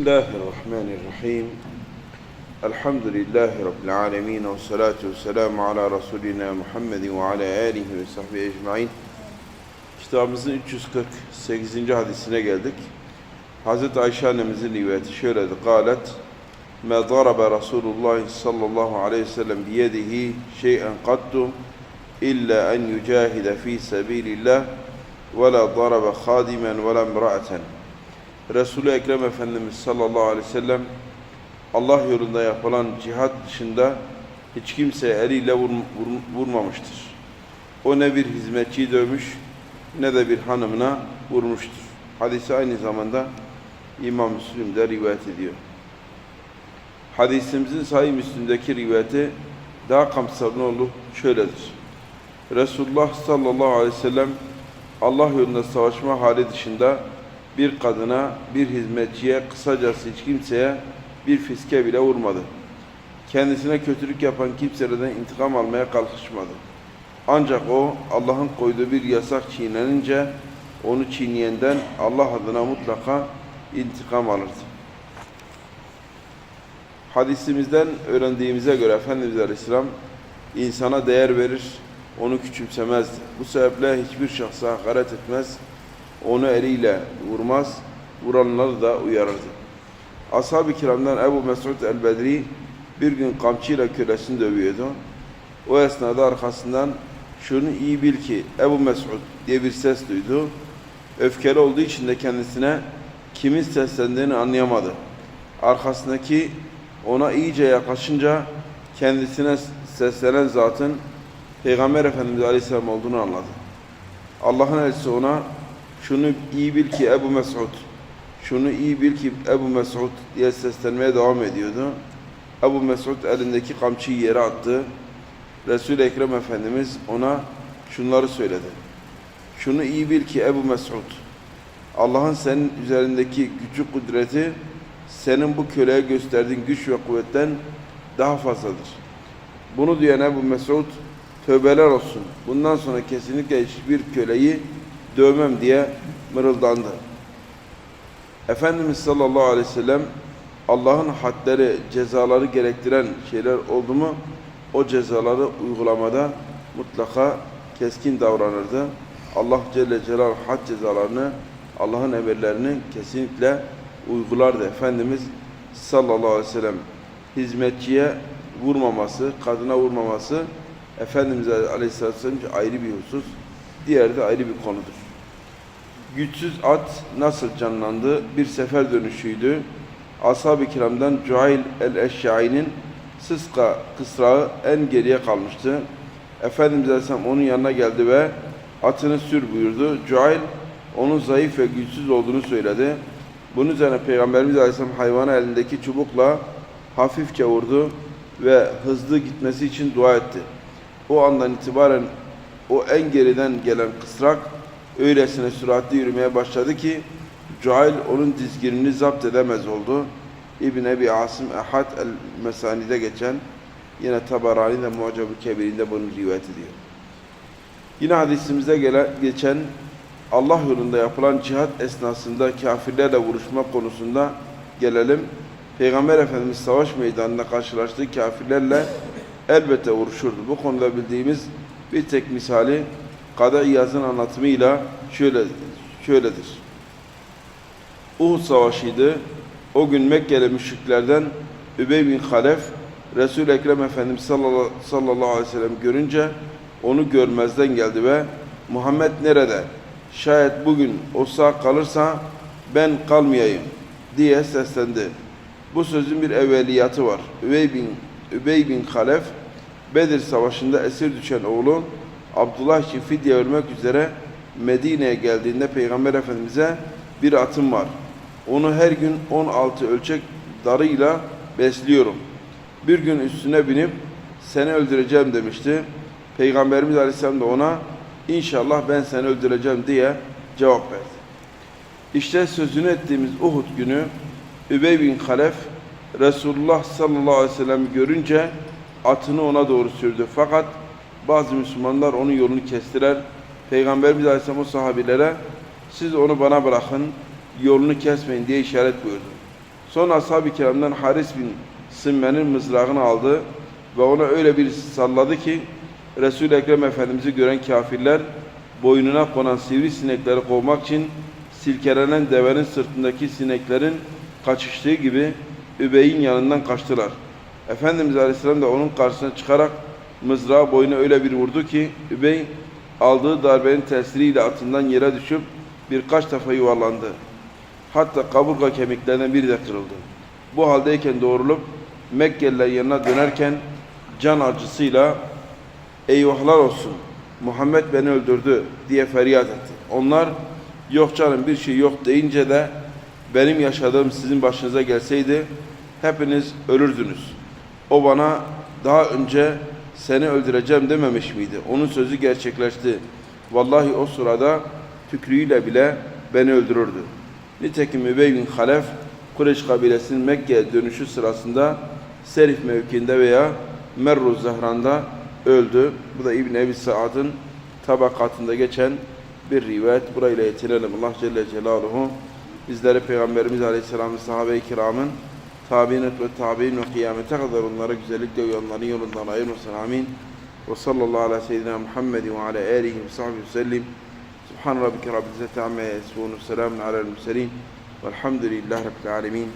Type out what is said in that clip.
بسم الله الرحمن الرحيم الحمد لله رب العالمين والصلاة والسلام على رسولنا محمد وعلى آله ve sahbihi ecmain. Kitabımızın 348. hadisine geldik. Hazreti Ayşe annemizin rivayeti şöyledir. Galet Ma daraba Resulullah sallallahu aleyhi ve sellem biyedihi şey'en qattu illa en yücahide fi sebilillah ve la daraba khadimen ve la imra'aten. Resul-i Ekrem Efendimiz sallallahu aleyhi ve sellem Allah yolunda yapılan cihat dışında hiç kimse eliyle vur, vur- vurmamıştır. O ne bir hizmetçiyi dövmüş ne de bir hanımına vurmuştur. Hadisi aynı zamanda İmam Müslim de rivayet ediyor. Hadisimizin Sahih Müslim'deki rivayeti daha kapsamlı olup şöyledir. Resulullah sallallahu aleyhi ve sellem Allah yolunda savaşma hali dışında bir kadına, bir hizmetçiye, kısacası hiç kimseye bir fiske bile vurmadı. Kendisine kötülük yapan kimselerden intikam almaya kalkışmadı. Ancak o Allah'ın koyduğu bir yasak çiğnenince onu çiğneyenden Allah adına mutlaka intikam alırdı. Hadisimizden öğrendiğimize göre Efendimiz Aleyhisselam insana değer verir, onu küçümsemezdi. Bu sebeple hiçbir şahsa hakaret etmez, onu eliyle vurmaz, vuranları da uyarırdı. Ashab-ı kiramdan Ebu Mesud el-Bedri bir gün kamçıyla kölesini dövüyordu. O esnada arkasından şunu iyi bil ki Ebu Mesud diye bir ses duydu. Öfkeli olduğu için de kendisine kimin seslendiğini anlayamadı. Arkasındaki ona iyice yaklaşınca kendisine seslenen zatın Peygamber Efendimiz Aleyhisselam olduğunu anladı. Allah'ın elçisi ona şunu iyi bil ki Ebu Mesud şunu iyi bil ki Ebu Mesud diye seslenmeye devam ediyordu. Ebu Mesud elindeki kamçıyı yere attı. Resul-i Ekrem Efendimiz ona şunları söyledi. Şunu iyi bil ki Ebu Mesud Allah'ın senin üzerindeki gücü kudreti senin bu köleye gösterdiğin güç ve kuvvetten daha fazladır. Bunu duyan Ebu Mesud tövbeler olsun. Bundan sonra kesinlikle hiçbir köleyi dövmem diye mırıldandı. Efendimiz sallallahu aleyhi ve sellem Allah'ın hadleri, cezaları gerektiren şeyler oldu mu o cezaları uygulamada mutlaka keskin davranırdı. Allah Celle Celal had cezalarını, Allah'ın emirlerini kesinlikle uygulardı. Efendimiz sallallahu aleyhi ve sellem hizmetçiye vurmaması, kadına vurmaması Efendimiz aleyhisselatü ayrı bir husus, diğeri de ayrı bir konudur. Güçsüz at nasıl canlandı? Bir sefer dönüşüydü. Ashab-ı kiramdan Cuhayl el-Eşşai'nin Sıska kısrağı en geriye kalmıştı. Efendimiz Aleyhisselam onun yanına geldi ve atını sür buyurdu. Cuhayl onun zayıf ve güçsüz olduğunu söyledi. Bunun üzerine Peygamberimiz Aleyhisselam hayvana elindeki çubukla hafifçe vurdu ve hızlı gitmesi için dua etti. O andan itibaren o en geriden gelen kısrak öylesine süratli yürümeye başladı ki Cuhayl onun dizginini zapt edemez oldu. İbn Ebi Asım Ehad el-Mesani'de geçen yine Tabarani de Mucab-ı Kebir'inde bunu rivayet ediyor. Yine hadisimizde gelen, geçen Allah yolunda yapılan cihat esnasında kafirlerle vuruşma konusunda gelelim. Peygamber Efendimiz savaş meydanında karşılaştığı kafirlerle elbette vuruşurdu. Bu konuda bildiğimiz bir tek misali Kadı İyaz'ın anlatımıyla şöyle şöyledir. Uhud Savaşı'ydı. O gün Mekkeli müşriklerden Übey bin Halef Resul-i Ekrem Efendimiz sallallahu, sallallahu aleyhi ve sellem görünce onu görmezden geldi ve Muhammed nerede? Şayet bugün o sağ kalırsa ben kalmayayım diye seslendi. Bu sözün bir evveliyatı var. Übey bin, Übey bin Halef Bedir Savaşı'nda esir düşen oğlu Abdullah için fidye vermek üzere Medine'ye geldiğinde Peygamber Efendimiz'e bir atım var. Onu her gün 16 ölçek darıyla besliyorum. Bir gün üstüne binip seni öldüreceğim demişti. Peygamberimiz Aleyhisselam da ona inşallah ben seni öldüreceğim diye cevap verdi. İşte sözünü ettiğimiz Uhud günü Übey bin Halef Resulullah sallallahu aleyhi ve sellem görünce atını ona doğru sürdü. Fakat bazı Müslümanlar onun yolunu kestiler. Peygamberimiz Aleyhisselam o sahabilere siz onu bana bırakın, yolunu kesmeyin diye işaret buyurdu. Sonra ashab-ı kiramdan Haris bin Simme'nin mızrağını aldı ve ona öyle bir salladı ki Resul-i Ekrem Efendimiz'i gören kafirler boynuna konan sivrisinekleri kovmak için silkelenen devenin sırtındaki sineklerin kaçıştığı gibi Übey'in yanından kaçtılar. Efendimiz Aleyhisselam da onun karşısına çıkarak mızrağı boyuna öyle bir vurdu ki Übey aldığı darbenin tesiriyle atından yere düşüp birkaç defa yuvarlandı. Hatta kaburga kemiklerinden biri de kırıldı. Bu haldeyken doğrulup Mekkeliler yanına dönerken can acısıyla eyvahlar olsun Muhammed beni öldürdü diye feryat etti. Onlar yok canım bir şey yok deyince de benim yaşadığım sizin başınıza gelseydi hepiniz ölürdünüz. O bana daha önce seni öldüreceğim dememiş miydi? Onun sözü gerçekleşti. Vallahi o sırada tükrüğüyle bile beni öldürürdü. Nitekim Übey bin Halef Kureyş kabilesinin Mekke'ye dönüşü sırasında Serif mevkiinde veya Merru Zahran'da öldü. Bu da İbn Ebi Sa'd'ın tabakatında geçen bir rivayet. Burayla yetinelim. Allah Celle Celaluhu bizleri Peygamberimiz Aleyhisselam'ın sahabe-i kiramın تابعين اتباع التابعين وقيام تغذر النرق زلد ويالنري والنرائين والسلامين وصلى الله على سيدنا محمد وعلى آله وصحبه وسلم. سبحان ربك رب العزة عما يصفون والسلام على المسلمين والحمد لله رب العالمين.